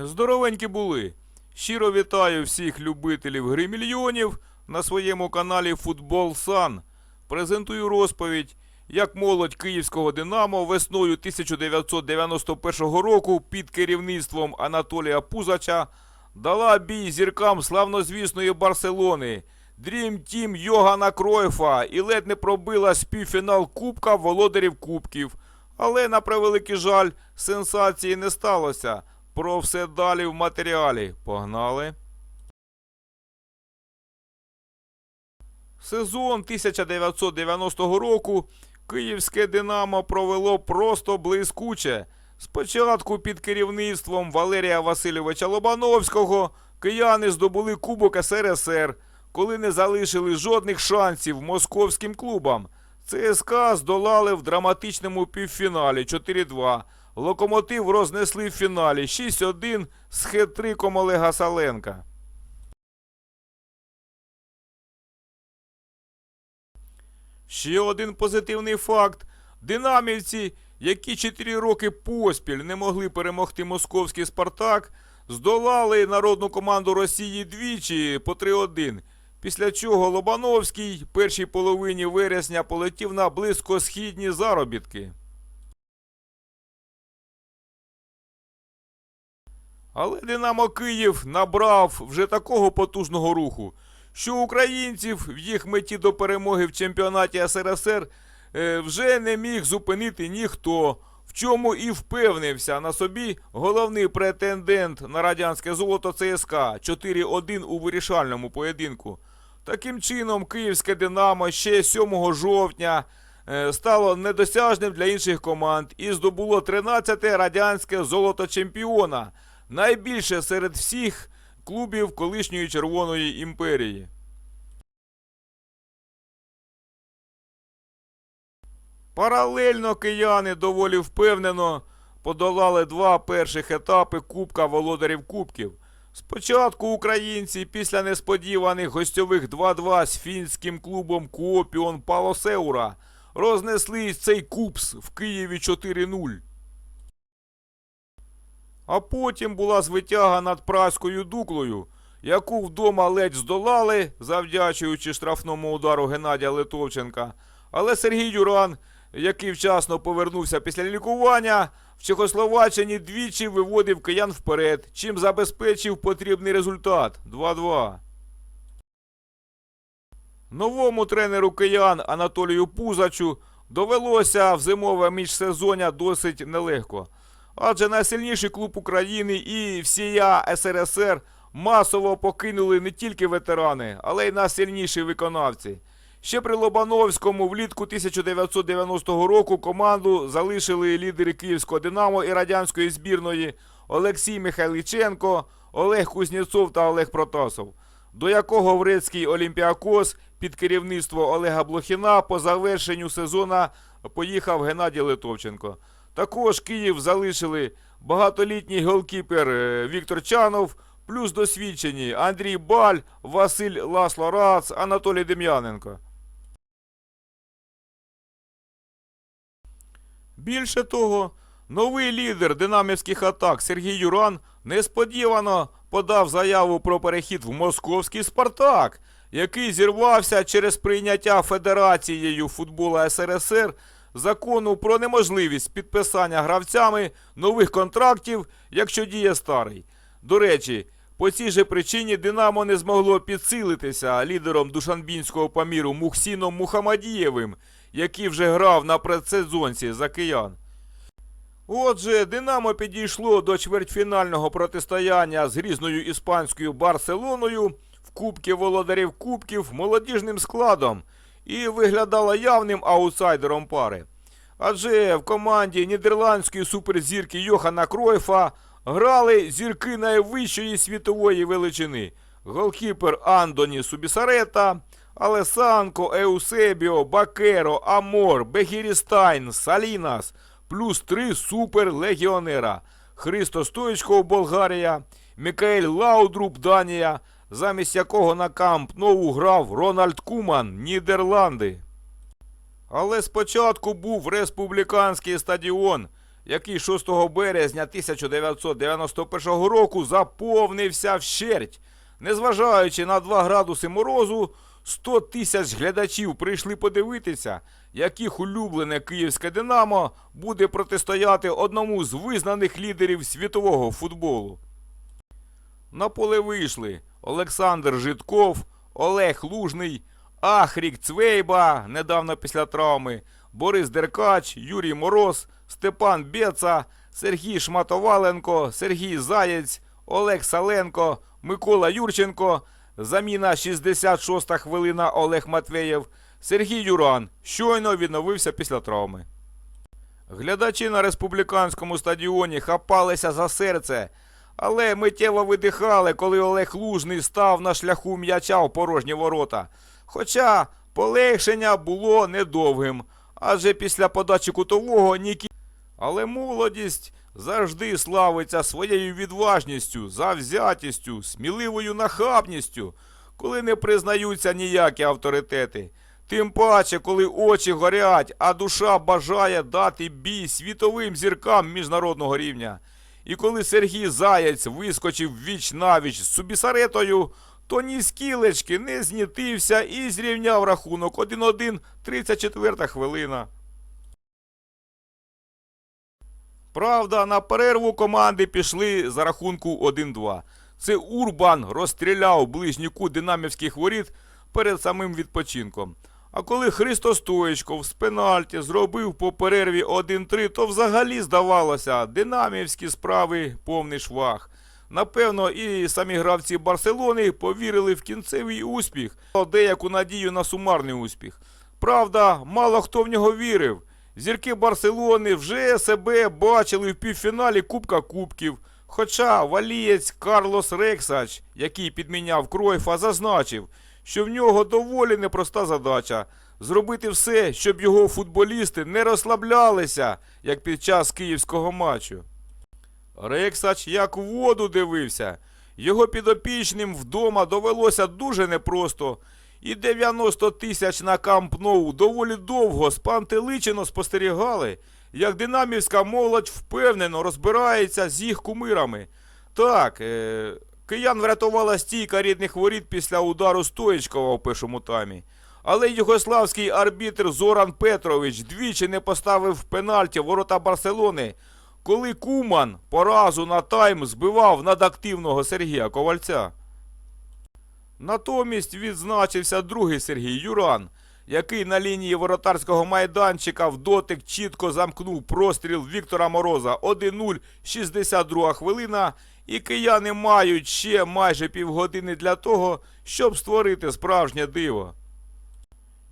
Здоровенькі були. Щиро вітаю всіх любителів гри мільйонів на своєму каналі Футбол Сан. Презентую розповідь, як молодь київського Динамо весною 1991 року під керівництвом Анатолія Пузача дала бій зіркам славнозвісної Барселони. Дрім Тім Йогана Кройфа і ледь не пробила співфінал Кубка володарів Кубків. Але, на превеликий жаль, сенсації не сталося. Про все далі в матеріалі. Погнали. Сезон 1990 року київське Динамо провело просто блискуче. Спочатку під керівництвом Валерія Васильовича Лобановського кияни здобули Кубок СРСР, коли не залишили жодних шансів московським клубам. ЦСКА здолали в драматичному півфіналі 4-2. Локомотив рознесли в фіналі 6-1 з хитриком Олега Саленка. Ще один позитивний факт. Динамівці, які 4 роки поспіль не могли перемогти московський Спартак, здолали народну команду Росії двічі по 3-1. Після чого Лобановський першій половині вересня полетів на близькосхідні заробітки. Але Динамо Київ набрав вже такого потужного руху, що українців в їх меті до перемоги в чемпіонаті СРСР е, вже не міг зупинити ніхто, в чому і впевнився на собі головний претендент на радянське золото ЦСКА 4-1 у вирішальному поєдинку. Таким чином, київське Динамо ще 7 жовтня е, стало недосяжним для інших команд і здобуло 13-те радянське золото чемпіона, найбільше серед всіх клубів колишньої Червоної імперії. Паралельно кияни доволі впевнено подолали два перших етапи Кубка володарів Кубків. Спочатку українці після несподіваних гостьових 2-2 з фінським клубом Куопіон Палосеура рознесли цей купс в Києві 4-0. А потім була звитяга над праською дуклою, яку вдома ледь здолали, завдячуючи штрафному удару Геннадія Литовченка. Але Сергій Юран, який вчасно повернувся після лікування, в Чехословаччині двічі виводив киян вперед, чим забезпечив потрібний результат 2-2. Новому тренеру киян Анатолію Пузачу довелося в зимове міжсезоння досить нелегко. Адже найсильніший клуб України і всія СРСР масово покинули не тільки ветерани, але й найсильніші виконавці. Ще при Лобановському влітку 1990 року команду залишили лідери Київського Динамо і радянської збірної Олексій Михайличенко, Олег Кузнєцов та Олег Протасов, до якого Врецький Олімпіакос під керівництво Олега Блохіна по завершенню сезона поїхав Геннадій Литовченко. Також Київ залишили багатолітній голкіпер е, Віктор Чанов, плюс досвідчені Андрій Баль, Василь Ласло Рац, Анатолій Дем'яненко. Більше того, новий лідер динамівських атак Сергій Юран несподівано подав заяву про перехід в московський Спартак, який зірвався через прийняття Федерацією футболу СРСР закону про неможливість підписання гравцями нових контрактів, якщо діє старий. До речі, по цій же причині Динамо не змогло підсилитися лідером Душанбінського паміру Мухсіном Мухамадієвим, який вже грав на предсезонці за киян. Отже, Динамо підійшло до чвертьфінального протистояння з грізною іспанською Барселоною в Кубки володарів Кубків молодіжним складом і виглядала явним аутсайдером пари. Адже в команді нідерландської суперзірки Йохана Кройфа грали зірки найвищої світової величини: голкіпер Андоні Субісарета, Алесанко, Еусебіо, Бакеро, Амор, Бегірістайн, Салінас, плюс три суперлегіонера: Христо Стоїчков, Болгарія, Мікаель Лаудруб, Данія, замість якого на камп нову грав Рональд Куман, Нідерланди. Але спочатку був республіканський стадіон, який 6 березня 1991 року заповнився вщерть. Незважаючи на 2 градуси морозу, 100 тисяч глядачів прийшли подивитися, яких улюблене київське Динамо буде протистояти одному з визнаних лідерів світового футболу. На поле вийшли Олександр Житков, Олег Лужний, Ахрік Цвейба, недавно після травми, Борис Деркач, Юрій Мороз, Степан Бєца, Сергій Шматоваленко, Сергій Заєць, Олег Саленко, Микола Юрченко, заміна 66 хвилина Олег Матвеєв, Сергій Юран щойно відновився після травми. Глядачі на республіканському стадіоні хапалися за серце, але миттєво видихали, коли Олег Лужний став на шляху м'яча в порожні ворота. Хоча полегшення було недовгим, адже після подачі кутового Нікі. Але молодість завжди славиться своєю відважністю, завзятістю, сміливою нахабністю, коли не признаються ніякі авторитети. Тим паче, коли очі горять, а душа бажає дати бій світовим зіркам міжнародного рівня. І коли Сергій Заєць вискочив віч навіч з Субісаретою, то ні скілечки не знітився і зрівняв рахунок 1-1, 34 хвилина. Правда, на перерву команди пішли за рахунку 1-2. Це Урбан розстріляв ближній кут динамівських воріт перед самим відпочинком. А коли Христо Стоєчков з пенальті зробив по перерві 1-3, то взагалі здавалося, динамівські справи повний швах. Напевно, і самі гравці Барселони повірили в кінцевий успіх, деяку надію на сумарний успіх. Правда, мало хто в нього вірив. Зірки Барселони вже себе бачили в півфіналі Кубка Кубків. Хоча валієць Карлос Рексач, який підміняв Кройфа, зазначив, що в нього доволі непроста задача зробити все, щоб його футболісти не розслаблялися, як під час київського матчу. Рексач як в воду дивився. Його підопічним вдома довелося дуже непросто. І 90 тисяч на Камп Ноу доволі довго спантеличено спостерігали, як динамівська молодь впевнено розбирається з їх кумирами. Так, е- киян врятувала стійка рідних воріт після удару Стоїчкова в першому таймі. Але югославський арбітр Зоран Петрович двічі не поставив пенальті ворота Барселони, коли Куман поразу на тайм збивав надактивного Сергія Ковальця. Натомість відзначився другий Сергій Юран, який на лінії воротарського майданчика в дотик чітко замкнув простріл Віктора Мороза 1-0, 62 хвилина, і кияни мають ще майже півгодини для того, щоб створити справжнє диво.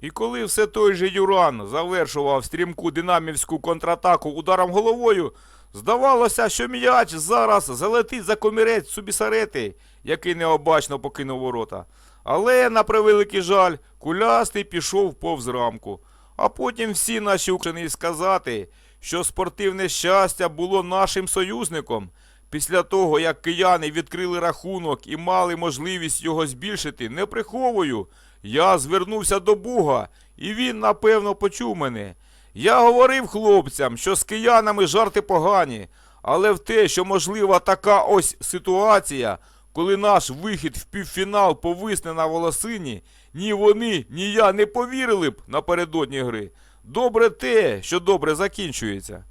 І коли все той же Юран завершував стрімку динамівську контратаку ударом головою, здавалося, що м'яч зараз залетить за комірець Субісарети, який необачно покинув ворота. Але, на превеликий жаль, кулястий пішов повз рамку. А потім всі наші учені сказати, що спортивне щастя було нашим союзником. Після того, як кияни відкрили рахунок і мали можливість його збільшити, не приховую, я звернувся до Бога, і він, напевно, почув мене. Я говорив хлопцям, що з киянами жарти погані, але в те, що можлива така ось ситуація, коли наш вихід в півфінал повисне на волосині, ні вони, ні я не повірили б напередодні гри. Добре те, що добре закінчується.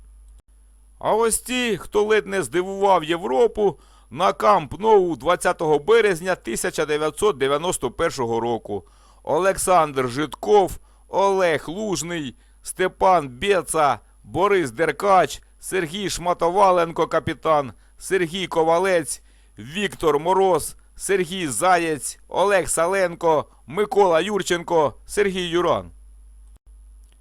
А ось ті, хто ледь не здивував Європу, на Камп Ноу 20 березня 1991 року. Олександр Житков, Олег Лужний, Степан Бєца, Борис Деркач, Сергій Шматоваленко, капітан, Сергій Ковалець, Віктор Мороз, Сергій Заєць, Олег Саленко, Микола Юрченко, Сергій Юран.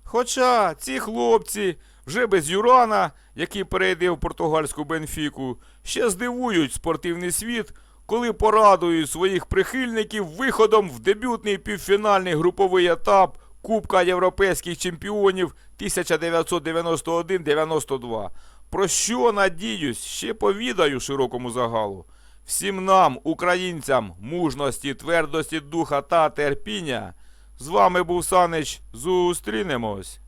Хоча ці хлопці вже без Юрана, який перейде в португальську Бенфіку, ще здивують спортивний світ, коли порадують своїх прихильників виходом в дебютний півфінальний груповий етап Кубка Європейських чемпіонів 1991-92. Про що надіюсь, ще повідаю широкому загалу. Всім нам, українцям, мужності, твердості духа та терпіння. З вами був Санич. Зустрінемось.